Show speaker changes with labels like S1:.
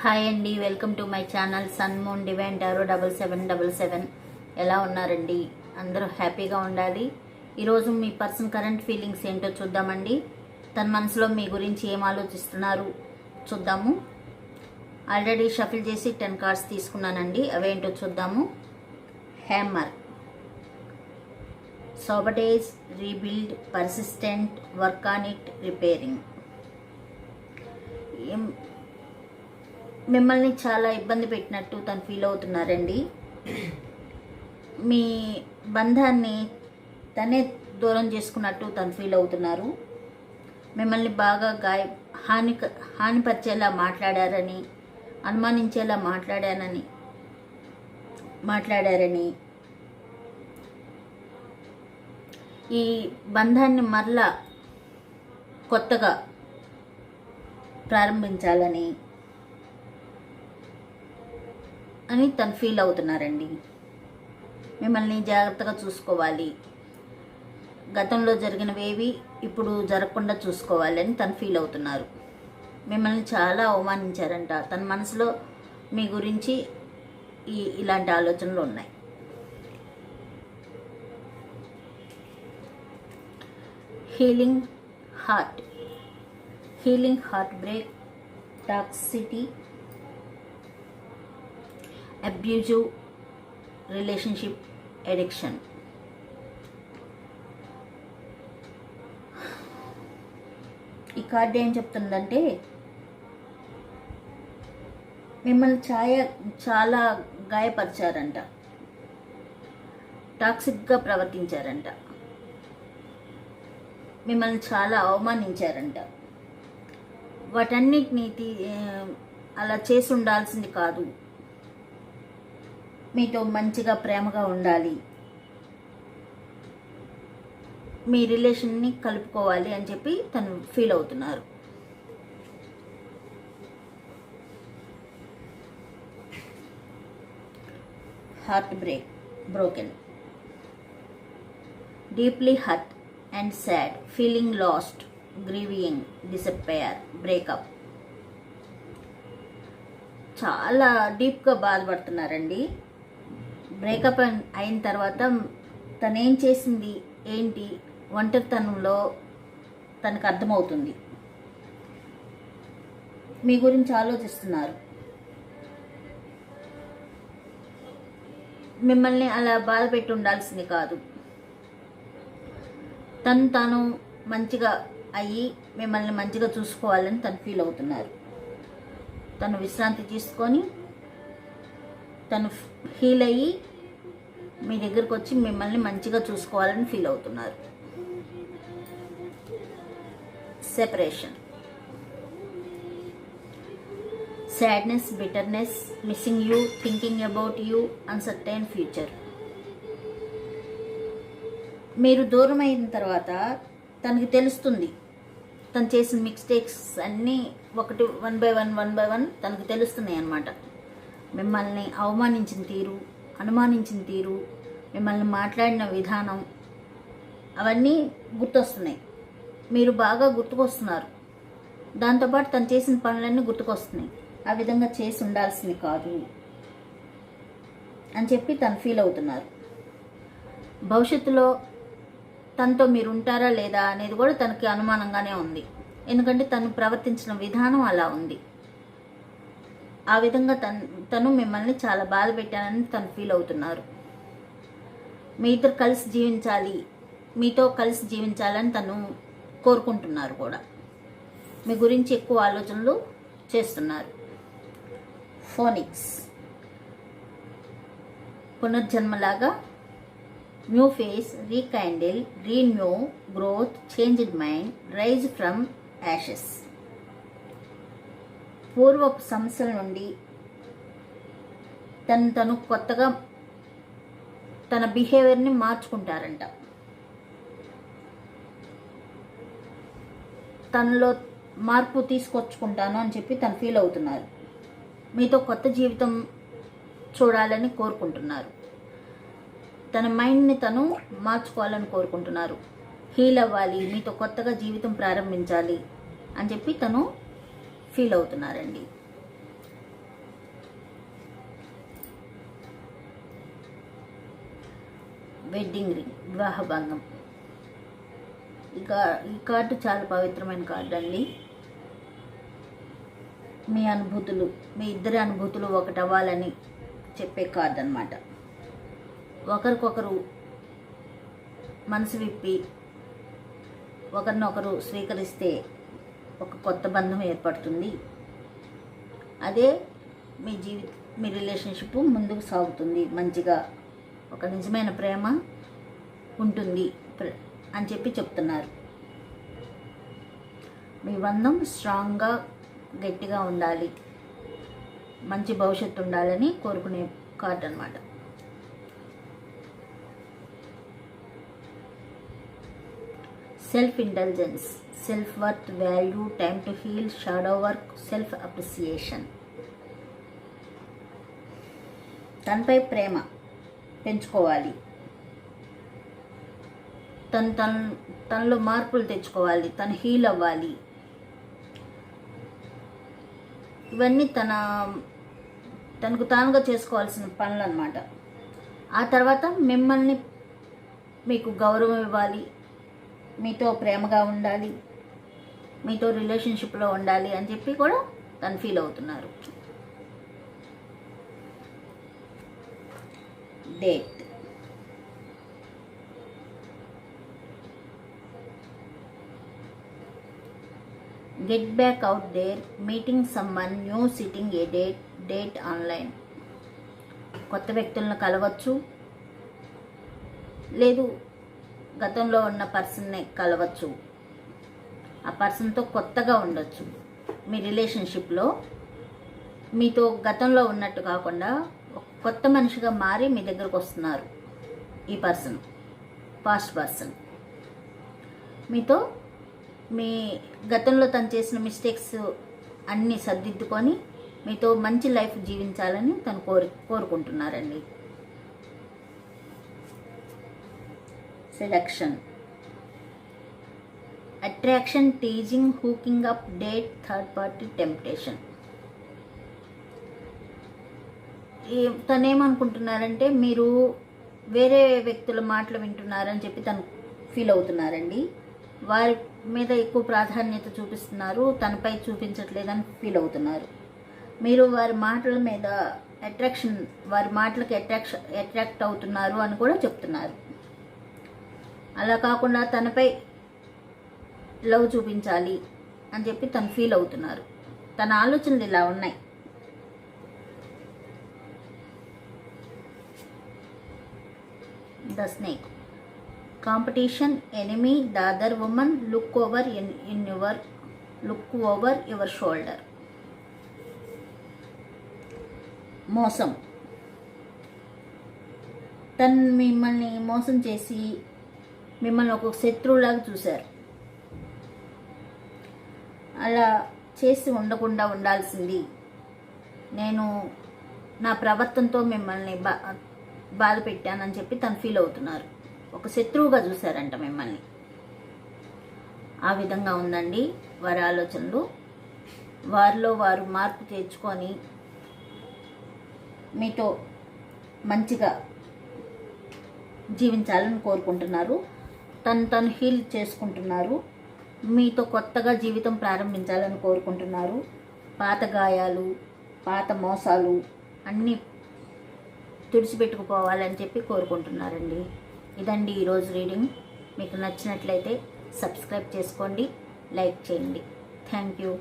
S1: Hi అండి welcome to my channel sun moon divine tarot double seven double seven. ఎలా ఉన్నారండి? అందరూ హ్యాపీగా ఉండాలి. ఈరోజు మీ పర్సన్ కరెంట్ ఫీలింగ్స్ ఏంటో చూద్దామండి. తన మనసులో మీ గురించి ఏం ఆలోచిస్తున్నారు చూద్దాము. ఆల్రెడీ షఫిల్ చేసి టెన్ కార్డ్స్ తీసుకున్నానండి. అవేంటో చూద్దాము. Hammer sabotage rebuild persistent work on it repairing ఏం మిమ్మల్ని చాలా ఇబ్బంది పెట్టినట్టు తను ఫీల్ అవుతున్నారండి. మీ బంధాన్ని తనే దూరం చేసుకున్నట్టు తను ఫీల్ అవుతున్నారు. మిమ్మల్ని బాగా గాయ హాని హానిపరిచేలా మాట్లాడారని అనుమానించేలా మాట్లాడానని మాట్లాడారని ఈ బంధాన్ని మరలా కొత్తగా ప్రారంభించాలని అని తను ఫీల్ అవుతున్నారండి. మిమ్మల్ని జాగ్రత్తగా చూసుకోవాలి. గతంలో జరిగినవేవి ఇప్పుడు జరగకుండా చూసుకోవాలి అని తను ఫీల్ అవుతున్నారు. మిమ్మల్ని చాలా అవమానించారంట. తన మనసులో మీ గురించి ఈ ఇలాంటి ఆలోచనలు ఉన్నాయి. Healing heart. Healing heart break toxicity abusive relationship addiction ఈ కార్డు ఏం చెప్తుందంటే మిమ్మల్ని ఛాయ చాలా గాయపరిచారంట. టాక్సిక్గా ప్రవర్తించారంట. మిమ్మల్ని చాలా అవమానించారంట. వాటన్నిటినీ అలా చేసి ఉండాల్సింది కాదు. మీతో మంచిగా ప్రేమగా ఉండాలి. మీ రిలేషన్ని కలుపుకోవాలి అని చెప్పి తను ఫీల్ అవుతున్నారు. Heart break broken deeply hurt and sad feeling lost grieving disappear breakup చాలా డీప్గా బాధపడుతున్నారండి. బ్రేకప్ అయిన తర్వాత తనేం చేసింది? ఏంటి? ఒంటరితనంలో తనకు అర్థమవుతుంది. మీ గురించి ఆలోచిస్తున్నారు. మిమ్మల్ని అలా బాధ పెట్టి ఉండాల్సింది కాదు. తను తాను మంచిగా అయ్యి మిమ్మల్ని మంచిగా చూసుకోవాలని తను ఫీల్ అవుతున్నారు. తను విశ్రాంతి తీసుకొని తను హీల్ అయ్యి మీ దగ్గరకు వచ్చి మిమ్మల్ని మంచిగా చూసుకోవాలని ఫీల్ అవుతున్నారు. Separation sadness bitterness missing you thinking about you uncertain future మీరు దూరం అయిన తర్వాత తనకి తెలుస్తుంది. తను చేసిన మిస్టేక్స్ అన్నీ ఒకటి one by one one by one తనకు తెలుస్తున్నాయి అన్నమాట మిమ్మల్ని అవమానించిన తీరు అనుమానించిన తీరు మిమ్మల్ని మాట్లాడిన విధానం అవన్నీ గుర్తొస్తున్నాయి. మీరు బాగా గుర్తుకొస్తున్నారు. దాంతోపాటు తను చేసిన పనులన్నీ గుర్తుకొస్తున్నాయి. ఆ విధంగా చేసి ఉండాల్సింది కాదు అని చెప్పి తను ఫీల్ అవుతున్నారు. భవిష్యత్తులో తనతో మీరు ఉంటారా లేదా అనేది కూడా తనకి అనుమానంగానే ఉంది. ఎందుకంటే తను ప్రవర్తించిన విధానం అలా ఉంది. ఆ విధంగా తను తను మిమ్మల్ని చాలా బాధ పెట్టానని తను ఫీల్ అవుతున్నారు. మీ ఇద్దరు కలిసి జీవించాలి మీతో కలిసి జీవించాలని తను కోరుకుంటున్నారు కూడా. మీ గురించి ఎక్కువ ఆలోచనలు చేస్తున్నారు. Phoenix. పునర్జన్మలాగా new phase rekindle renew growth changed mind rise from ashes. పూర్వపు సమస్యల నుండి తను తను కొత్తగా తన బిహేవియర్ని మార్చుకుంటారంట. తనలో మార్పు తీసుకొచ్చుకుంటాను అని చెప్పి తను ఫీల్ అవుతున్నారు. మీతో కొత్త జీవితం చూడాలని కోరుకుంటున్నారు. తన మైండ్ని తను మార్చుకోవాలని కోరుకుంటున్నారు. హీల్ అవ్వాలి మీతో కొత్తగా జీవితం ప్రారంభించాలి అని చెప్పి తను ఫీల్ అవుతున్నారండి. వెడ్డింగ్ రింగ్ వివాహ భంగం. ఈ కార్డు చాలా పవిత్రమైన కార్డు అండి. మీ అనుభూతులు మీ ఇద్దరి అనుభూతులు ఒకటి అవ్వాలని చెప్పే కార్డు అనమాట ఒకరికొకరు మనసు విప్పి ఒకరినొకరు స్వీకరిస్తే ఒక కొత్త బంధం ఏర్పడుతుంది. అదే మీ జీవిత మీ రిలేషన్షిప్ ముందుకు సాగుతుంది. మంచిగా ఒక నిజమైన ప్రేమ ఉంటుంది. అని చెప్పి చెప్తున్నారు. మీ బంధం స్ట్రాంగ్గా గట్టిగా ఉండాలి. మంచి భవిష్యత్తు ఉండాలని కోరుకునే కార్డ్ అనమాట self intelligence self worth value time to heal shadow work self appreciation తనపై ప్రేమ పెంచుకోవాలి. తను తన తనలో మార్పులు తెచ్చుకోవాలి. తను హీల్ అవ్వాలి. ఇవన్నీ తన తనకు తానుగా చేసుకోవాల్సిన పనులు అనమాట ఆ తర్వాత మిమ్మల్ని మీకు గౌరవం ఇవ్వాలి. మీతో ప్రేమగా ఉండాలి. మీతో రిలేషన్షిప్లో ఉండాలి అని చెప్పి కూడా తను ఫీల్ అవుతున్నారు. Date get back out there meeting someone new setting a date date online కొత్త వ్యక్తులను కలవచ్చు. లేదు గతంలో ఉన్న పర్సన్ని కలవచ్చు. ఆ పర్సన్తో కొత్తగా ఉండొచ్చు. మీ రిలేషన్షిప్లో మీతో గతంలో ఉన్నట్టు కాకుండా కొత్త మనిషిగా మారి మీ దగ్గరకు వస్తున్నారు ఈ పర్సన్ పాస్ట్ పర్సన్. మీతో మీ గతంలో తను చేసిన మిస్టేక్స్ అన్నీ సర్దిద్దుకొని మీతో మంచి లైఫ్ జీవించాలని తను కోరి కోరుకుంటున్నారండి. Selection. Attraction teasing hooking up date third party temptation. తనేమనుకుంటున్నారంటే మీరు వేరే వ్యక్తుల మాటలు వింటున్నారని చెప్పి తను ఫీల్ అవుతున్నారండి. వారి మీద ఎక్కువ ప్రాధాన్యత చూపిస్తున్నారు తనపై చూపించట్లేదని ఫీల్ అవుతున్నారు. మీరు వారి మాటల మీద అట్రాక్షన్ వారి మాటలకి అట్రాక్షన్ అట్రాక్ట్ అవుతున్నారు అని కూడా చెప్తున్నారు. అలా కాకుండా తనపై లవ్ చూపించాలి అని చెప్పి తను ఫీల్ అవుతున్నారు. తన ఆలోచనలు ఇలా ఉన్నాయి. The snake. Competition enemy the other woman look over in in your look over your shoulder. మోసం. తను మిమ్మల్ని మోసం చేసి మిమ్మల్ని ఒక శత్రువులాగా చూశారు. అలా చేసి ఉండకుండా ఉండాల్సింది. నేను నా ప్రవర్తనతో మిమ్మల్ని బా బాధ పెట్టానని చెప్పి తను ఫీల్ అవుతున్నారు. ఒక శత్రువుగా చూశారంట మిమ్మల్ని. ఆ విధంగా ఉందండి వారి ఆలోచనలు. వారిలో వారు మార్పు తెచ్చుకొని మీతో మంచిగా జీవించాలని కోరుకుంటున్నారు. తను తను హీల్ చేసుకుంటున్నారు. మీతో కొత్తగా జీవితం ప్రారంభించాలని కోరుకుంటున్నారు. పాత గాయాలు పాత మోసాలు అన్నీ తుడిచిపెట్టుకుపోవాలని చెప్పి కోరుకుంటున్నారండి. ఇదండి ఈరోజు రీడింగ్. మీకు నచ్చినట్లయితే సబ్స్క్రైబ్ చేసుకోండి లైక్ చేయండి. Thank you.